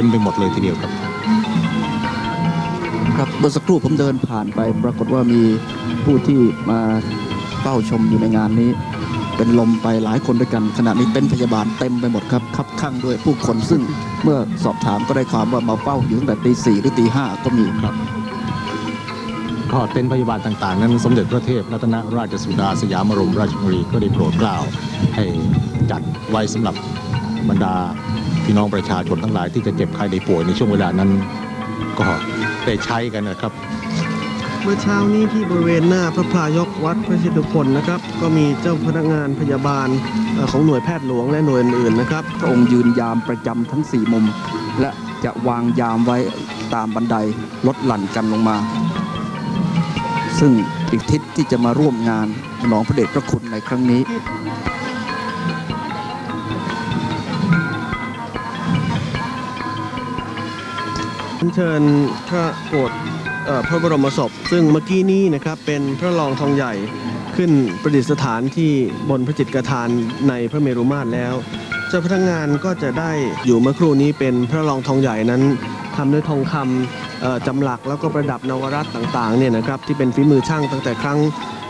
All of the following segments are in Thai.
ต็มไปหมดเลยทีเดียวครับครับเมื่อสักครู่ผมเดินผ่านไป ปรากฏว่ามีผู้ที่มาเฝ้าชมอยู่ในงานนี้ เป็นลมไปหลายคนด้วยกันขณะนี้เต็นท์พยาบาลเต็มไปหมดครับคับข้างด้วยผู้คนซึ่งเมื่อสอบถามก็ได้ความว่ามาเฝ้าอยู่ตั้งแต่ตีสี่หรือตีห้าก็มีครับก็เต็นท์พยาบาลต่างๆ นั้นสมเด็จพระเทพรัตนราชสุดาสยามบรมราชกุมารีก็ได้โปรดเกล้าให้จัดไว้สำหรับบรรดา พี่น้องประชาชนทั้งหลายที่จะเจ็บไข้ได้ป่วยในช่วงเวลานั้น ก็ได้ใช้กันนะครับ เมื่อเช้านี้ที่บริเวณหน้าพระพลายกวัดพระชิตพลนะครับ ก็มีเจ้าพนักงานพยาบาลเอ่อของหน่วยแพทย์หลวงและหน่วยอื่นๆนะครับพระองค์ยืนยามประจำทั้งสี่มุม และจะวางยามไว้ตามบันไดลดหลั่นกันลงมา ซึ่งอีกทิศที่จะมาร่วมงานฉลองพระเดชพระคุณในครั้งนี้ เชิญพระโกรธพระบรมศพ ซึ่งเมื่อกี้นี้นะครับเป็นพระรองทองใหญ่ขึ้นประดิษฐานที่บนพระจิตกรกทานในพระเมรุมาตรแล้ว เจ้าพนักงานก็จะได้อยู่เมื่อครู่นี้เป็นพระรองทองใหญ่นั้นทำด้วยทองคำจำหลักแล้วก็ประดับนวรัตต่างๆเนี่ยนะครับที่เป็นฝีมือช่างตั้งแต่ครั้ง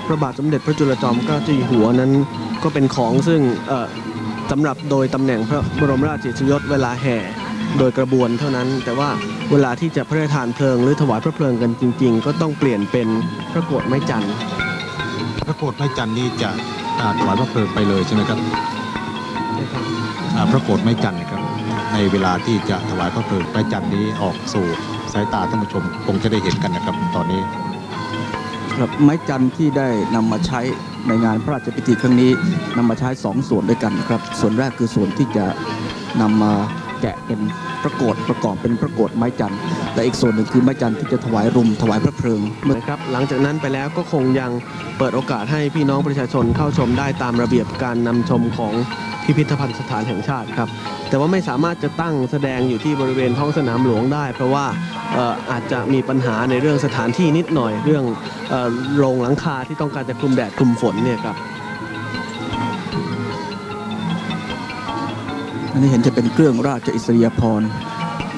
พระบาทสมเด็จพระจุลจอมเกล้าเจ้าอยู่หัวนั้นก็เป็นของซึ่งสำหรับโดยตำแหน่งพระบรมราชอิสริยศเวลาแห่ โดยกระบวนเท่านั้น แต่ว่าเวลาที่จะพระราชทานเพลิงหรือถวายพระเพลิงกันจริง ๆ ก็ต้องเปลี่ยนเป็นพระโกรธไม้จันทร์พระโกรธไม้จันทร์นี้จะอ่าถวายพระเพลิงไปเลยใช่ไหมครับนะครับอ่าพระโกรธไม้จันทร์นะครับในเวลาที่จะถวายพระเพลิงไม้จันทร์นี้ออกสู่สายตาท่านผู้ชมคงจะได้เห็นกันนะครับตอนนี้ครับไม้จันทร์ที่ได้นำมาใช้ในงานพระราชพิธีครั้งนี้นำมาใช้สองส่วนด้วยกันครับ ส่วนแรกคือส่วนที่จะนำมา แกะเป็นพระโกฏประกอบเป็นพระโกฏไม้จันทร์และอีกส่วนหนึ่งคือไม้จันทร์ที่จะถวายรุมถวายพระเพลิงเมื่อนะครับหลังจากนั้นไปแล้วก็คงยังเปิดโอกาสให้พี่น้องประชาชนเข้าชมได้ตามระเบียบการนำชมของพิพิธภัณฑ์สถานแห่งชาติครับแต่ว่าไม่สามารถจะตั้งแสดงอยู่ที่บริเวณท้องสนามหลวงได้ เพราะว่าอาจจะมีปัญหาในเรื่องสถานที่นิดหน่อยเรื่องโรงหลังคาที่ต้องการจะคลุมแดดคลุมฝนเนี่ยครับ อันนี้เห็นจะเป็นเครื่องราชอิสริยาภรณ์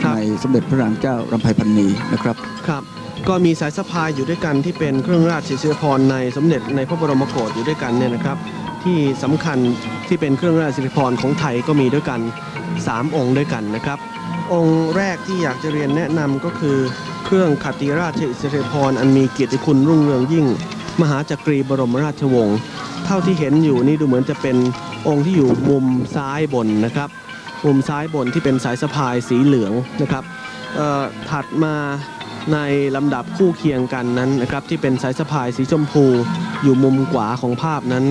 ครับในสมเด็จพระนางเจ้ารำไพพันนีนะครับครับก็มีสายสะพายอยู่ด้วยกันที่เป็นเครื่องราชอิสริยาภรณ์ในสมเด็จในพระบรมโกศอยู่ด้วยกันเนี่ยนะครับ ที่สำคัญที่เป็นเครื่องราชอิสริยาภรณ์ของไทยก็มีด้วยกัน 3 องค์ด้วยกันนะครับ องค์แรกที่อยากจะเรียนแนะนำก็คือเครื่องขัตติราชอิสริยาภรณ์อันมีเกียรติคุณรุ่งเรืองยิ่ง มหาจักรีบรมราชวงศ์เท่าที่เห็นอยู่นี่ดูเหมือนจะเป็น องค์ที่อยู่มุมซ้ายบนนะครับ มุมซ้ายบนที่เป็นสายสะพายสีเหลืองนะครับถัดมาในลำดับคู่เคียงกันนั้นนะครับที่เป็นสายสะพายสีชมพูอยู่มุมขวาของภาพนั้น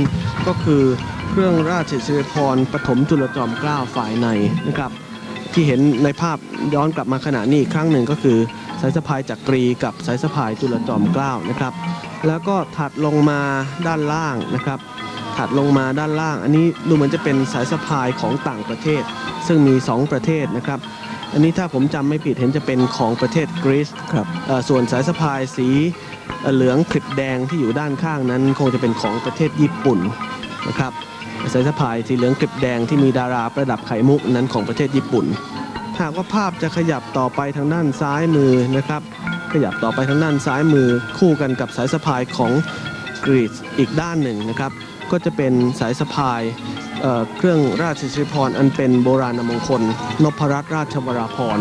ก็คือเครื่องราชอิสริยาภรปฐมจุลจอมเกล้าฝ่ายในนะครับที่เห็นในภาพย้อนกลับมาขณะนี้อีกครั้งหนึ่งก็คือสายสะพายจักรีกับสายสะพายจุลจอมเกล้านะครับ แล้วก็ถัดลงมาด้านล่างนะครับ ถัดลงมาด้านล่าง อันนี้ดูเหมือนจะเป็นสายสะพายของต่างประเทศ ซึ่งมี 2 ประเทศนะครับ อันนี้ถ้าผมจำไม่ผิดเห็นจะเป็นของประเทศกรีซครับส่วนสายสะพายสีเอ่อเหลืองคลิปแดงที่อยู่ด้านข้างนั้น คงจะเป็นของประเทศญี่ปุ่นนะครับสายสะพายสีเหลืองคลิปแดงที่มีดาราประดับไข่มุกนั้นของประเทศญี่ปุ่นหากว่าภาพจะขยับต่อไปทางด้านซ้ายมือนะครับ ขยับต่อไปทางด้านซ้ายมือคู่กันกับสายสะพายของกรีซอีกด้านหนึ่งนะครับ ก็จะเป็นสายสะพายเเครื่องราชสิริพรอันเป็นโบราณมงคลนพรัตนราชวราพร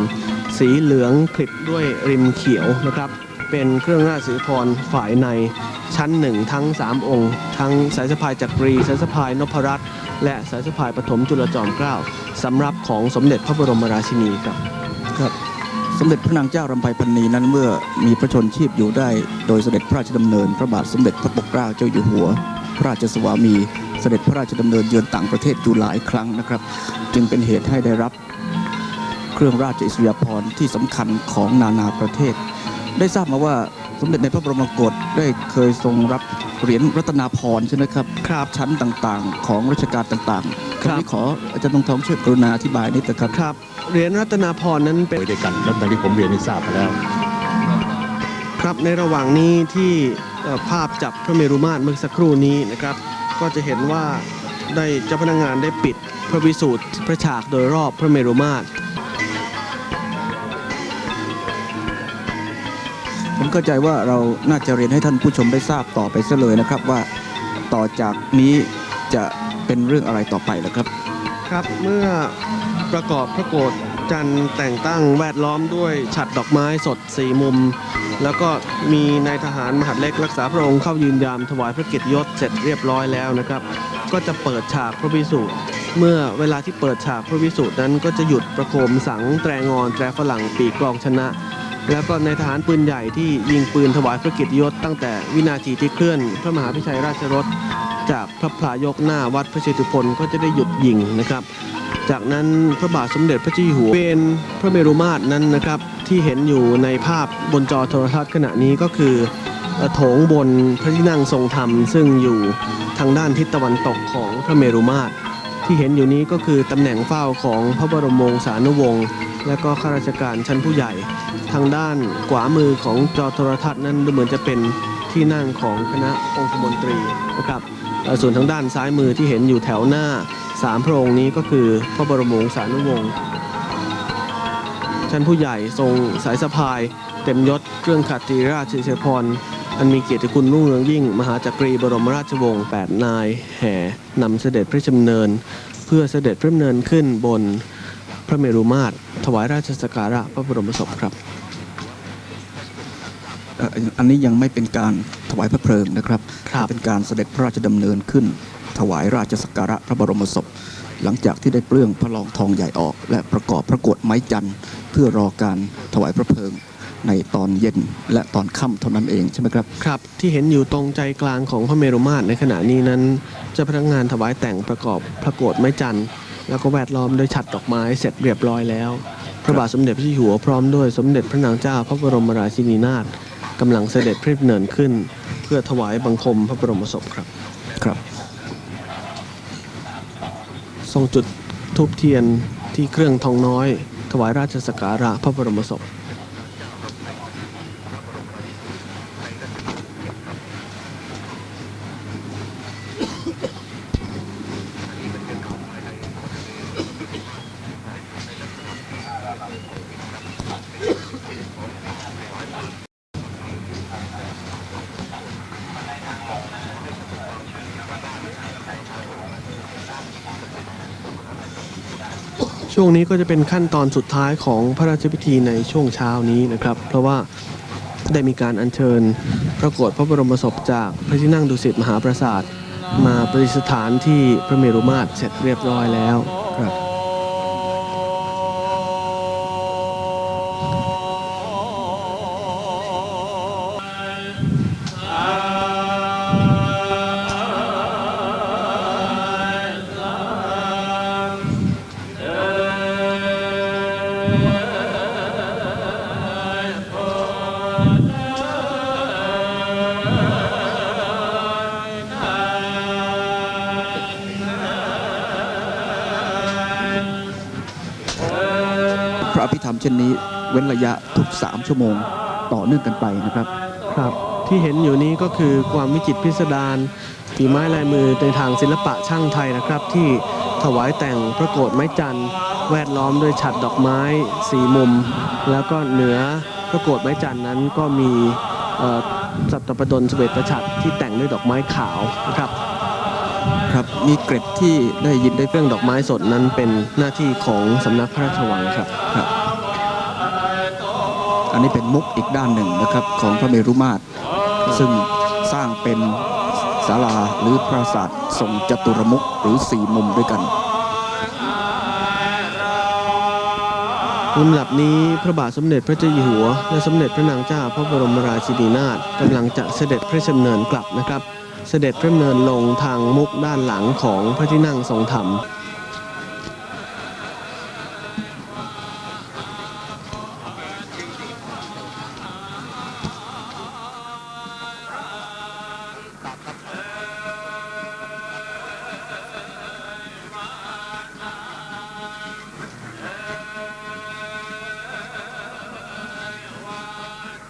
สีเหลืองคลิปด้วยริมเขียวนะครับ เป็นเครื่องราชสิริพรฝ่ายในชั้นหนึ่งทั้ง 3 องค์ ทั้งสายสะพายจักรีสายสะพายนพรัตน์และสายสะพายปฐมจุลจอมเกล้าสำหรับของสมเด็จพระบรมราชินีครับครับสมเด็จพระนางเจ้ารำไพพันนีนั้นเมื่อมีพระชนชีพอยู่ได้ โดยเสด็จพระราชดำเนิน พระบาทสมเด็จพระปกเกล้าเจ้าอยู่หัว พระราชสวามี เสด็จพระราชดำเนินเยือนต่างประเทศอยู่หลายครั้งนะครับ จึงเป็นเหตุให้ได้รับเครื่องราชอิสริยาภรณ์ที่สำคัญของนานาประเทศ ได้ทราบมาว่าสมเด็จในพระบรมโกศได้เคยทรงรับเหรียญรัตนาพรณ์ใช่ไหมครับครับชั้นต่างๆ ของรัชกาลต่างๆครับทีนี้ขออาจารย์ตรงทองช่วยกรุณาอธิบายนิดนะครับครับเหรียญรัตนาพรณ์นั้นเป็นโดยด้วยกันแล้วดังที่ผมเรียนให้ทราบไปแล้ว ครับในระหว่างนี้ที่เอ่อ ภาพจับพระเมรุมาตรเมื่อสักครู่นี้นะครับ ก็จะเห็นว่าได้เจ้าพนักงงานได้ปิดพระวิสูตรพระฉากโดยรอบพระเมรุมาตรผมเข้าใจว่าเราน่าจะเรียนให้ท่านผู้ชมได้ทราบต่อไปซะเลยนะครับว่าต่อจากนี้จะเป็นเรื่องอะไรต่อไปนะครับ ครับเมื่อประกอบพระโกศ จันทร์แต่งตั้งแวดล้อมด้วยฉัดดอกไม้สดสี่มุม แล้วก็มีนายทหารมหาดเล็กรักษาพระองค์เข้ายืนยามถวายพระเกียรติยศเสร็จเรียบร้อยแล้วนะครับ ก็จะเปิดฉากพระวิสุเมื่อเวลาที่เปิดฉากพระวิสุนั้นก็จะหยุดประโคมสังแตรงอนแตรฝรั่งปีกกลองชนะ แล้วก็ในทหารปืนใหญ่ที่ยิงปืนถวายพระเกียรติยศตั้งแต่วินาทีที่เคลื่อน พระมหาพิชัยราชรถจากพระพลายกหน้าวัดพระเชตุพนก็จะได้หยุดยิงนะครับ จากนั้นพระบาทสมเด็จพระเจ้าอยู่หัวเป็นพระเมรุมาตรนั้นนะครับ ที่เห็นอยู่ในภาพบนจอโทรทัศน์ขณะนี้ก็คือโถงบนพระที่นั่งทรงธรรม ซึ่งอยู่ทางด้านทิศตะวันตกของพระเมรุมาตรที่เห็นอยู่นี้ก็คือตำแหน่งเฝ้าของพระบรมวงศานุวงศ์และก็ข้าราชการชั้นผู้ใหญ่ ทางด้านขวามือของจอโทรทัศน์นั้นดูเหมือนจะเป็นที่นั่งของคณะองคมนตรีนะครับส่วนทางด้านซ้ายมือที่เห็นอยู่แถวหน้า สามพระองค์นี้ก็คือพระบรมวงศานุวงศ์ชั้นผู้ใหญ่ทรงสายสะพาย เต็มยศเครื่องขัตติราชเชยพรอันมีเกียรติคุณรุ่งเรืองยิ่ง มหาจักรีบรมราชวงศ์แปดนาย แห่นำเสด็จพระชำเนิน เพื่อเสด็จพระดำเนินขึ้นบนพระเมรุมาตร ถวายราชสักการะพระบรมศพครับเอ่ออันนี้ยังไม่เป็นการถวายพระเพลิงนะครับครับเป็นการเสด็จพระราชดำเนินขึ้น ถวายราชสักการะพระบรมศพ หลังจากที่ได้เปลื้องพระลองทองใหญ่ออก และประกอบพระโกฏไม้จันทร์เพื่อรอการถวายพระเพลิงในตอนเย็นและตอนค่ำเท่านั้นเองใช่ไหมครับครับ ที่เห็นอยู่ตรงใจกลางของพระเมรุมาตรในขณะนี้นั้นเจ้าพนักงานถวายแต่งประกอบพระโกฏไม้จันทร์แล้วก็แวดล้อมด้วยฉัดดอกไม้เสร็จเรียบร้อยแล้ว พระบาทสมเด็จพระเจ้าอยู่หัวพร้อมด้วยสมเด็จพระนางเจ้าพระบรมราชินีนาถกำลังเสด็จพระดำเนินขึ้น เพื่อถวายบังคมพระบรมศพครับครับ ทรงจุดทูบเทียนที่เครื่องทองน้อย ถวายราชสักการะพระบรมศพ ช่วงนี้ก็จะเป็นขั้นตอนสุดท้ายของพระราชพิธีในช่วงเช้านี้นะครับ เพราะว่าได้มีการอัญเชิญพระโกศพระบรมศพจากพระที่นั่งดุสิตมหาปราสาท มาประดิษฐานที่พระเมรุมาตรเสร็จเรียบร้อยแล้วครับ พระอภิธรรมเช่นนี้ เว้นระยะทุก 3 ชั่วโมงต่อเนื่องกันไปนะครับ ครับที่เห็นอยู่นี้ก็คือความวิจิตรพิสดารฝีไม้ลายมือในทางศิลปะช่างไทยนะครับ ที่ถวายแต่งพระโกฏไม้จันทร์แวดล้อมด้วยฉัดดอกไม้สีมุม แล้วก็เหนือพระโกฏไม้จันทร์นั้นก็มีเอ่อสัตประดลเสวตฉัตรที่แต่งด้วยดอกไม้ขาวนะครับครับมีเกร็ดที่ได้ยินได้เครื่องดอกไม้สดนั้นเป็นหน้าที่ของสำนักพระราชวังครับครับ อันนี้เป็นมุกอีกด้านหนึ่งนะครับของพระเมรุมาตร ซึ่งสร้างเป็นศาลาหรือปราสาททรงจตุรมุกหรือสี่มุมด้วยกันลำดับนี้พระบาทสมเด็จพระเจ้าอยู่หัว และสมเด็จพระนางเจ้าพระบรมราชินีนาถกำลังจะเสด็จพระชำเนินกลับนะครับ เสด็จพระดำเนินลงทางมุกด้านหลังของพระที่นั่งทรงธรรม